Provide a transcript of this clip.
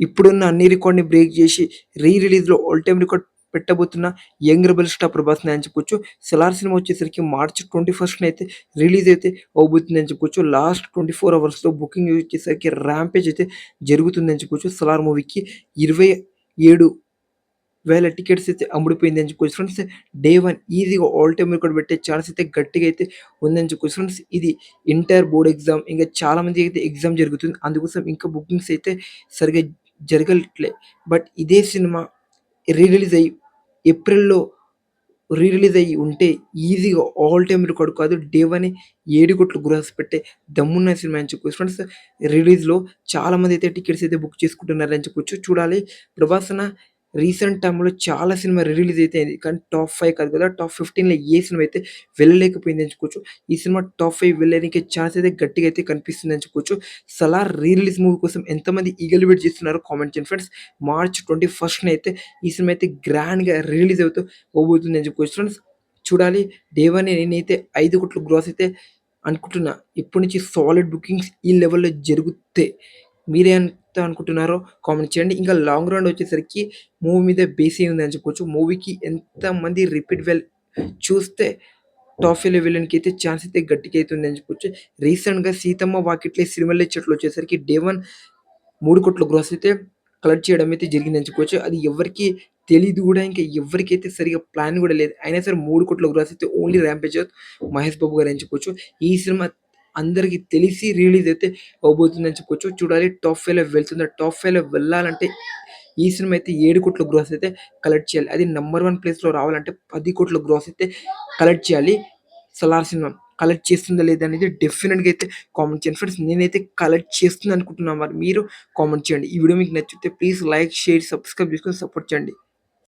ఇప్పుడున్న అన్ని రికార్డ్‌ని బ్రేక్ చేసి రీ రిలీజ్‌లో ఆల్ టైమ్ రికార్డ్ పెట్టబోతున్న యంగ్ రెబల్ స్టార్ ప్రభాస్‌ని అని చెప్పుకోవచ్చు. సెలార్ సినిమా వచ్చేసరికి మార్చ్ ట్వంటీ ఫస్ట్ అయితే రిలీజ్ అయితే అవబోతుంది అని చెప్పుకోవచ్చు. లాస్ట్ 24 అవర్స్‌లో బుకింగ్ వచ్చేసరికి ర్యాంపేజ్ అయితే జరుగుతుందని చెప్పుకోవచ్చు. 'సలార్' మూవీకి 27,000 టికెట్స్ అయితే అమ్ముడిపోయింది అని చెప్పుకోవచ్చు ఫ్రెండ్స్. డే వన్ ఈజీగా ఆల్ టైమ్ రికార్డ్ పెట్టే ఛాన్స్ అయితే గట్టిగా అయితే ఉందని చెప్పుకోవచ్చు ఫ్రెండ్స్. ఇది ఇంటర్ బోర్డ్ ఎగ్జామ్ ఇంకా చాలామంది అయితే ఎగ్జామ్ జరుగుతుంది. అందుకోసం ఇంకా బుకింగ్స్ అయితే సరిగ్గా జరగట్లే. బట్ ఇదే సినిమా రీరిలీజ్ అయ్యి ఏప్రిల్‌లో రీరిలీజ్ అయ్యి ఉంటే ఈజీగా ఆల్ టైమ్ రికార్డ్ కాదు డే వన్ ఏడు కోట్లు గురాస్ పెట్టే దమ్మున్న సినిమా అని చెప్పుకోవచ్చు ఫ్రెండ్స్. రిలీజ్‌లో చాలామంది అయితే టికెట్స్ అయితే బుక్ చేసుకుంటున్నారని చెప్పొచ్చు. చూడాలి ప్రభాసన రీసెంట్ టైమ్‌లో చాలా సినిమా రీ రిలీజ్ అయితే అయింది. కానీ టాప్ 5 కాదు కదా! టాప్ 15లో ఏ సినిమా అయితే వెళ్ళలేకపోయింది అని చెప్పుకోవచ్చు. ఈ సినిమా టాప్ 5 వెళ్ళడానికి ఛాన్స్ అయితే గట్టిగా అయితే కనిపిస్తుంది అని చెప్పుకోవచ్చు. 'సలార్' రీ రిలీజ్ మూవీ కోసం ఎంతమంది ఈగర్‌లీ వెయిట్ చేస్తున్నారో కామెంట్ చేయండి ఫ్రెండ్స్. మార్చ్ 21న అయితే ఈ సినిమా అయితే గ్రాండ్‌గా రిలీజ్ అవుతూ అవ్వబోతుంది అని చెప్పుకోవచ్చు ఫ్రెండ్స్. చూడాలి డే 1 నేనైతే 5,00,00,000 గ్రాస్ అయితే అనుకుంటున్నా. ఇప్పటి నుంచి సాలిడ్ బుకింగ్స్ ఈ లెవెల్‌లో జరుగుతే మీరే చెప్తాం అనుకుంటున్నారో కామెంట్ చేయండి. ఇంకా లాంగ్ రన్ వచ్చేసరికి మూవీ మీద బేస్ అయ్యి ఉంది అని చెప్పుకోవచ్చు. మూవీకి ఎంతమంది రిపీట్ వెల్ చూస్తే టాఫీలో విలన్కి అయితే ఛాన్స్ అయితే గట్టిగా అవుతుంది అని చెప్పొచ్చు రీసెంట్‌గా 'సీతమ్మ వాకిట్లే సిరిమల్లె చెట్లు' వచ్చేసరికి డే 1 3,00,00,000 గ్రాస్ అయితే కలెక్ట్ చేయడం అయితే జరిగిందని చెప్పుకోవచ్చు. అది ఎవరికీ తెలీదు కూడా ఇంకా ఎవరికైతే సరిగ్గా ప్లాన్ కూడా లేదు. అయినా సరే మూడు కోట్ల గ్రాస్ అయితే ఓన్లీ 'ర్యాంపేజ్' మహేష్ బాబు గారు అని ఈ సినిమా అందరికీ తెలిసి రిలీజ్ అయితే అవబోతుందని అని చెప్పుకోవచ్చు. చూడాలి టాప్ ఫైవ్లో వెళ్తుందా? టాప్ ఫైవ్లో వెళ్ళాలంటే ఈ సినిమా అయితే ఏడు కోట్ల గ్రాస్ అయితే కలెక్ట్ చేయాలి. అది నెంబర్ వన్ ప్లేస్‌లో రావాలంటే పది కోట్ల గ్రాస్ అయితే కలెక్ట్ చేయాలి. 'సలార్' సినిమా కలెక్ట్ చేస్తుందా లేదా అనేది డెఫినెట్గా అయితే కామెంట్ చేయండి ఫ్రెండ్స్. నేనైతే కలెక్ట్ చేస్తుంది అనుకుంటున్నా. మరి మీరు కామెంట్ చేయండి. ఈ వీడియో మీకు నచ్చితే ప్లీజ్ లైక్, షేర్, సబ్స్క్రైబ్ చేసుకొని సపోర్ట్ చేయండి.